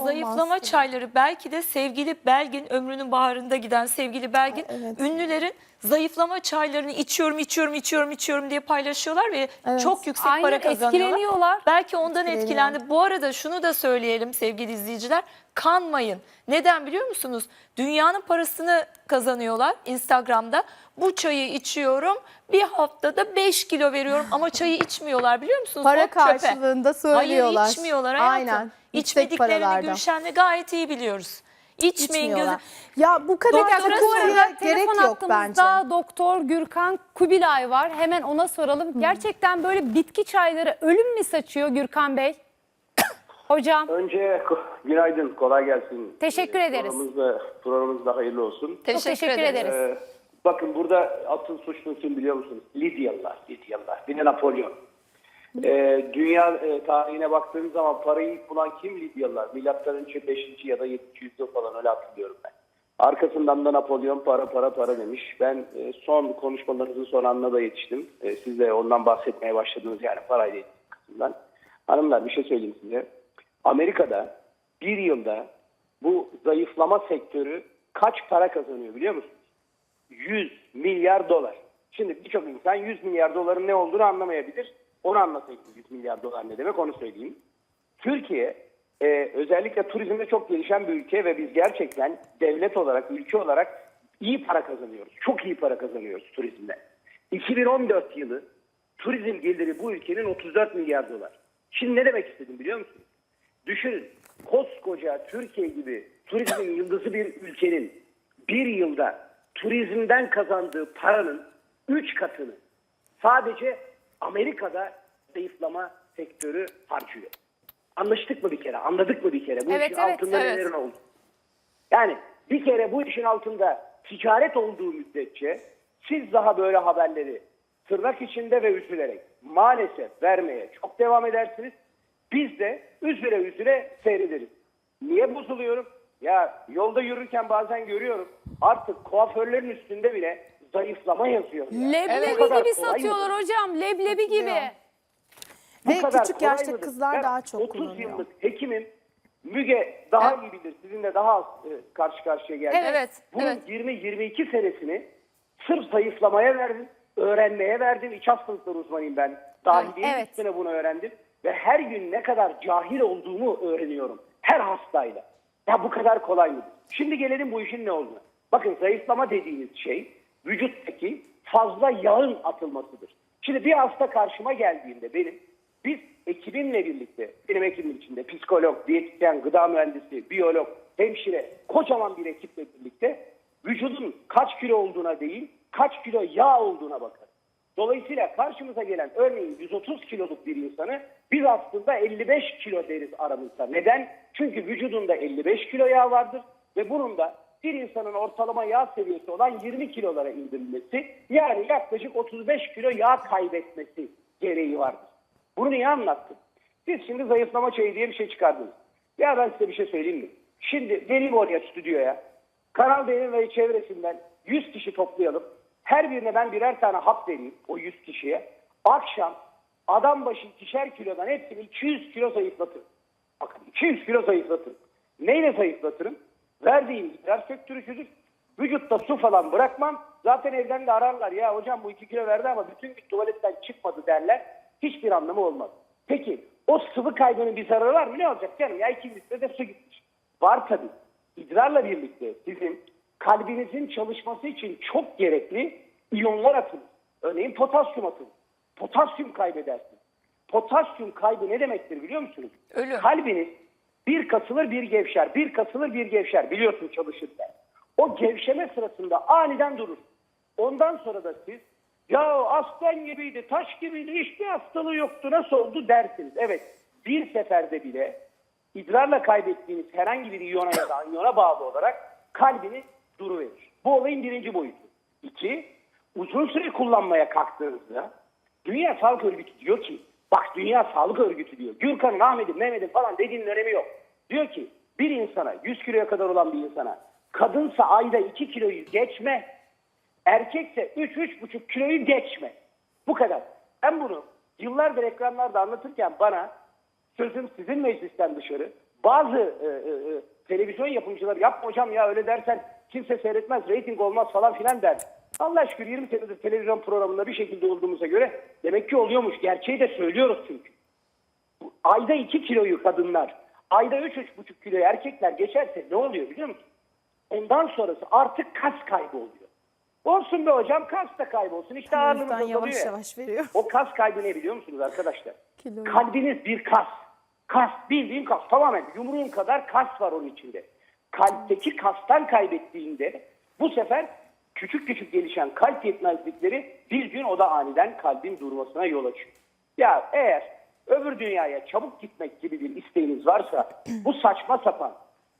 o zayıflama çayları belki de sevgili Belgin ömrünün baharında giden sevgili Belgin Ay, evet. ünlülerin zayıflama çaylarını içiyorum içiyorum içiyorum içiyorum diye paylaşıyorlar ve Evet. çok yüksek Aynen, para kazanıyorlar. etkileniyorlar. Belki ondan Etkileniyor. etkilendi. Bu arada şunu da söyleyelim sevgili izleyiciler. Kanmayın. Neden biliyor musunuz? Dünyanın parasını kazanıyorlar Instagram'da. Bu çayı içiyorum. Bir haftada 5 kilo veriyorum ama çayı içmiyorlar biliyor musunuz? Para çöpe. karşılığında söylüyorlar. Hayır içmiyorlar hayatım. Aynen. İçmediklerini paralardan. Gülşen'le gayet iyi biliyoruz. İçmeyin gözü. İçmiyorlar. Ya bu kadar takılmaya arada gerek telefon yok bence. hattımızda Doktor Gürkan Kubilay var. Hemen ona soralım. Gerçekten böyle bitki çayları ölüm mü saçıyor Gürkan Bey? Hocam Önce ko- günaydın, kolay gelsin. Teşekkür Ee, ederiz. Programımız da, programımız da hayırlı olsun. çok teşekkür ederiz. Ee, bakın burada asıl suçlu kim biliyor musunuz? Lidyalılar, Lidyalılar. Bir de Napolyon. Ee, dünya e, tarihine baktığınız zaman parayı ilk bulan kim Lidyalılar? Milattan önce 5. ya da 7. yüzyıl falan öyle hatırlıyorum ben. Arkasından da Napolyon para para para demiş. Ben e, son konuşmalarınızın son anına da yetiştim. E, siz de ondan bahsetmeye başladınız yani parayla ilgili kısımdan. Hanımlar bir şey söyleyeyim size. Amerika'da bir yılda bu zayıflama sektörü kaç para kazanıyor biliyor musunuz? 100 milyar dolar. Şimdi birçok insan 100 milyar doların ne olduğunu anlamayabilir. Anlatayım 100 milyar dolar ne demek onu söyleyeyim. Türkiye e, özellikle turizmde çok gelişen bir ülke ve biz gerçekten devlet olarak, ülke olarak iyi para kazanıyoruz. Çok iyi para kazanıyoruz turizmde. 2014 yılı turizm geliri bu ülkenin 34 milyar dolar. Şimdi ne demek istedim biliyor musunuz? Düşünün koskoca Türkiye gibi turizmin yıldızı bir ülkenin bir yılda turizmden kazandığı paranın 3 katını sadece Amerika'da zayıflama sektörü harcıyor. Anlaştık mı bir kere? Anladık mı bir kere? Bu Evet, işin evet, altında evet. nelerin oldu? Yani bir kere bu işin altında ticaret olduğu müddetçe siz daha böyle haberleri tırnak içinde ve üzülerek maalesef vermeye çok devam edersiniz. Biz de üzüle üzüle seyrederiz. Niye bozuluyorum? Ya yolda yürürken bazen görüyorum artık kuaförlerin üstünde bile zayıflama yazıyor. ya. Leblebi Bu kadar gibi kolay satıyorlar mıdır? hocam. Leblebi gibi. Bu Ve kadar küçük kolay yaşta mıdır? kızlar Ben daha çok 30 kullanıyor. yıllık hekimim. Müge daha iyi bilir. Sizinle daha az e, karşı karşıya geldik. Evet, Bunun evet. 20-22 senesini sırf zayıflamaya verdim. Öğrenmeye verdim. İç hastalıkları uzmanıyım ben. Dahiliye Evet. üstüne bunu öğrendim. Ve her gün ne kadar cahil olduğumu öğreniyorum. Her hastayla. Ya bu kadar kolay mı? Şimdi gelelim bu işin ne olduğunu. Bakın zayıflama dediğiniz şey vücuttaki fazla yağın atılmasıdır. Şimdi bir hasta karşıma geldiğinde benim biz ekibimle birlikte, benim ekibim içinde psikolog, diyetisyen, gıda mühendisi, biyolog, hemşire, kocaman bir ekiple birlikte vücudun kaç kilo olduğuna değil, kaç kilo yağ olduğuna bakar. Dolayısıyla karşımıza gelen örneğin 130 kiloluk bir insanı biz aslında 55 kilo deriz aramızda. Neden? Çünkü vücudunda 55 kilo yağ vardır ve bunun da bir insanın ortalama yağ seviyesi olan 20 kilolara indirilmesi yani yaklaşık 35 kilo yağ kaybetmesi gereği vardır. Bunu niye anlattım? Siz şimdi zayıflama çayı diye bir şey çıkardınız. Ya ben size bir şey söyleyeyim mi? Şimdi geleyim oraya stüdyoya. Kanal D'nin ve çevresinden 100 kişi toplayalım. Her birine ben birer tane hap vereyim o 100 kişiye. Akşam adam başı ikişer kilodan hepsini 200 kilo zayıflatırım. Bakın 200 kilo zayıflatırım. Neyle zayıflatırım? Verdiğim idrar söktürücüdür. Vücutta su falan bırakmam. Zaten evden de ararlar. Ya hocam bu 2 kilo verdi ama bütün gün tuvaletten çıkmadı derler. Hiçbir anlamı olmaz. Peki o sıvı kaybının bir zararı var mı? Ne olacak canım? Ya 2 litre de su gitmiş. Var tabii. İdrarla birlikte sizin kalbinizin çalışması için çok gerekli iyonlar atılır. Örneğin potasyum atılır. Potasyum kaybedersiniz. Potasyum kaybı ne demektir biliyor musunuz? Ölüm. Kalbiniz bir kasılır bir gevşer, bir kasılır bir gevşer biliyorsun çalışırken. O gevşeme sırasında aniden durur. Ondan sonra da siz ya aslan gibiydi, taş gibiydi, hiçbir hastalığı yoktu, nasıl oldu dersiniz. Evet, bir seferde bile idrarla kaybettiğiniz herhangi bir iyona ya da anyona bağlı olarak kalbiniz duruverir. Bu olayın birinci boyutu. İki, uzun süre kullanmaya kalktığınızda Dünya Sağlık Örgütü diyor ki, Dünya Sağlık Örgütü diyor, Gürkan'ın, Ahmet'in, Mehmet'in falan dediğinin önemi yok. Diyor ki, bir insana, 100 kiloya kadar olan bir insana, kadınsa ayda 2 kiloyu geçme, erkekse 3-3,5 kiloyu geçme. Bu kadar. Ben bunu yıllardır ekranlarda anlatırken bana sözüm sizin meclisten dışarı bazı e, e, e, televizyon yapımcıları yapma hocam ya öyle dersen kimse seyretmez, reyting olmaz falan filan der. Allah şükür 20 senedir televizyon programında bir şekilde olduğumuza göre demek ki oluyormuş. Gerçeği de söylüyoruz çünkü. Ayda 2 kiloyu kadınlar, ayda 3-3,5 kiloyu erkekler geçerse ne oluyor biliyor musun? Ondan sonrası artık kas kaybı oluyor. Olsun be hocam kas da kaybolsun. İşte ağırlığımız azalıyor yavaş ya. yavaş veriyor. O kas kaybı ne biliyor musunuz arkadaşlar? Kilo. Kalbiniz bir kas. Kas bildiğin kas tamamen yumruğun kadar kas var onun içinde. Kalpteki kastan kaybettiğinde bu sefer küçük küçük gelişen kalp yetmezlikleri bir gün o da aniden kalbin durmasına yol açıyor. Ya eğer öbür dünyaya çabuk gitmek gibi bir isteğiniz varsa bu saçma sapan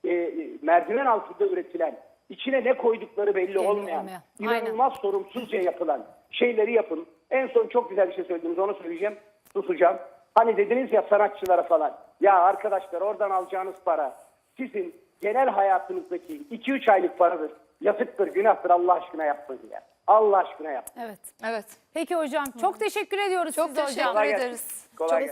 e, e, merdiven altında üretilen içine ne koydukları belli olmayan inanılmaz sorumsuzca yapılan şeyleri yapın. En son çok güzel bir şey söylediniz onu söyleyeceğim. Susacağım. Hani dediniz ya sanatçılara falan. Ya arkadaşlar oradan alacağınız para sizin genel hayatınızdaki 2-3 aylık paradır. Yazıktır, günahtır Allah aşkına yapmayın ya. Allah aşkına yapmayın. Evet. Evet. Peki hocam çok teşekkür ediyoruz Çok size teşekkür hocam. Gelsin. ederiz. Kolay Çok gelsin.